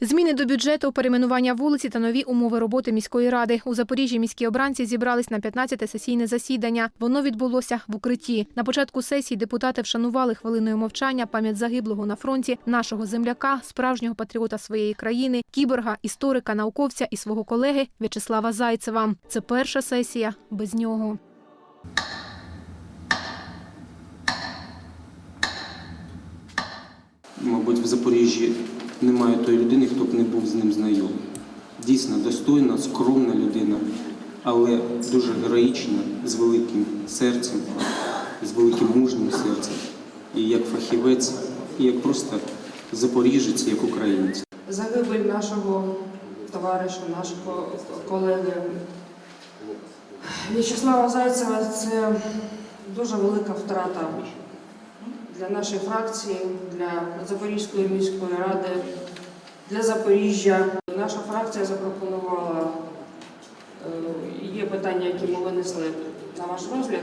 Зміни до бюджету, перейменування вулиці та нові умови роботи міської ради. У Запоріжжі міські обранці зібрались на 15-те сесійне засідання. Воно відбулося в укритті. На початку сесії депутати вшанували хвилиною мовчання пам'ять загиблого на фронті нашого земляка, справжнього патріота своєї країни, кіборга, історика, науковця і свого колеги В'ячеслава Зайцева. Це перша сесія без нього. Мабуть, в Запоріжжі немає тої людини, хто б не був з ним знайомий. Дійсно достойна, скромна людина, але дуже героїчна, з великим серцем, з великим мужним серцем. І як фахівець, і як просто запоріжець, як українець. Загибель нашого товариша, нашого колеги В'ячеслава Зайцева це дуже велика втрата для нашої фракції, для Запорізької міської ради, для Запоріжжя. Наша фракція запропонувала, е, є питання, які ми винесли на ваш розгляд.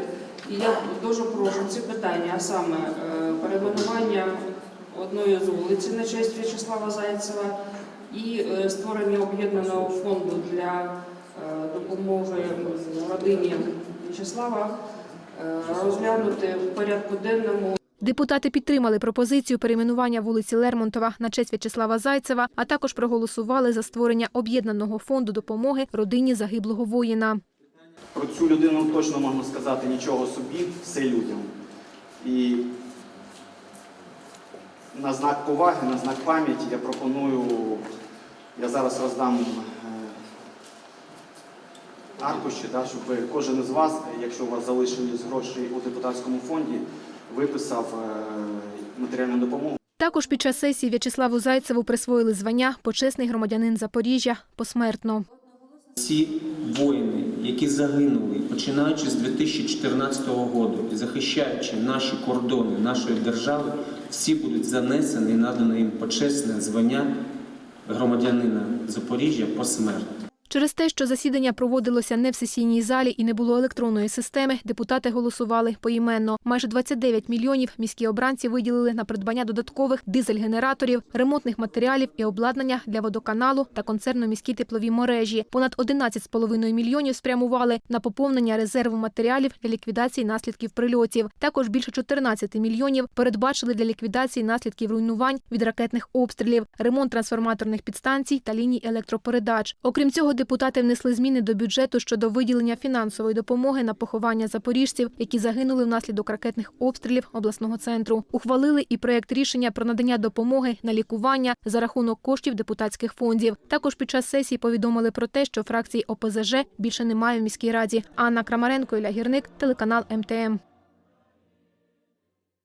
І я дуже прошу ці питання, а саме е, перейменування одної з вулиць на честь В'ячеслава Зайцева і е, створення об'єднаного фонду для допомоги родині В'ячеслава розглянути в порядку денному. Депутати підтримали пропозицію перейменування вулиці Лермонтова на честь В'ячеслава Зайцева, а також проголосували за створення об'єднаного фонду допомоги родині загиблого воїна. Про цю людину точно можна сказати нічого собі, все людям. І на знак поваги, на знак пам'яті я пропоную, я зараз роздам аркуші, да, щоб кожен із вас, якщо у вас залишились гроші у депутатському фонді, виписав е, матеріальну допомогу. Також під час сесії В'ячеславу Зайцеву присвоїли звання почесний громадянин Запоріжжя посмертно. Ці воїни, які загинули, починаючи з 2014 року і захищаючи наші кордони нашої держави, всі будуть занесені і надано їм почесне звання громадянина Запоріжжя посмертно. Через те, що засідання проводилося не в сесійній залі і не було електронної системи, депутати голосували поіменно. Майже 29 мільйонів міські обранці виділили на придбання додаткових дизель-генераторів, ремонтних матеріалів і обладнання для водоканалу та концерну міські теплові мережі. Понад 11,5 мільйонів спрямували на поповнення резерву матеріалів для ліквідації наслідків прильотів. Також більше 14 мільйонів передбачили для ліквідації наслідків руйнувань від ракетних обстрілів, ремонт трансформаторних підстанцій та ліній електропередач. Окрім цього, депутати внесли зміни до бюджету щодо виділення фінансової допомоги на поховання запоріжців, які загинули внаслідок ракетних обстрілів обласного центру. Ухвалили і проект рішення про надання допомоги на лікування за рахунок коштів депутатських фондів. Також під час сесії повідомили про те, що фракції ОПЗЖ більше немає в міській раді. Анна Крамаренко, Ілля Гірник, телеканал МТМ.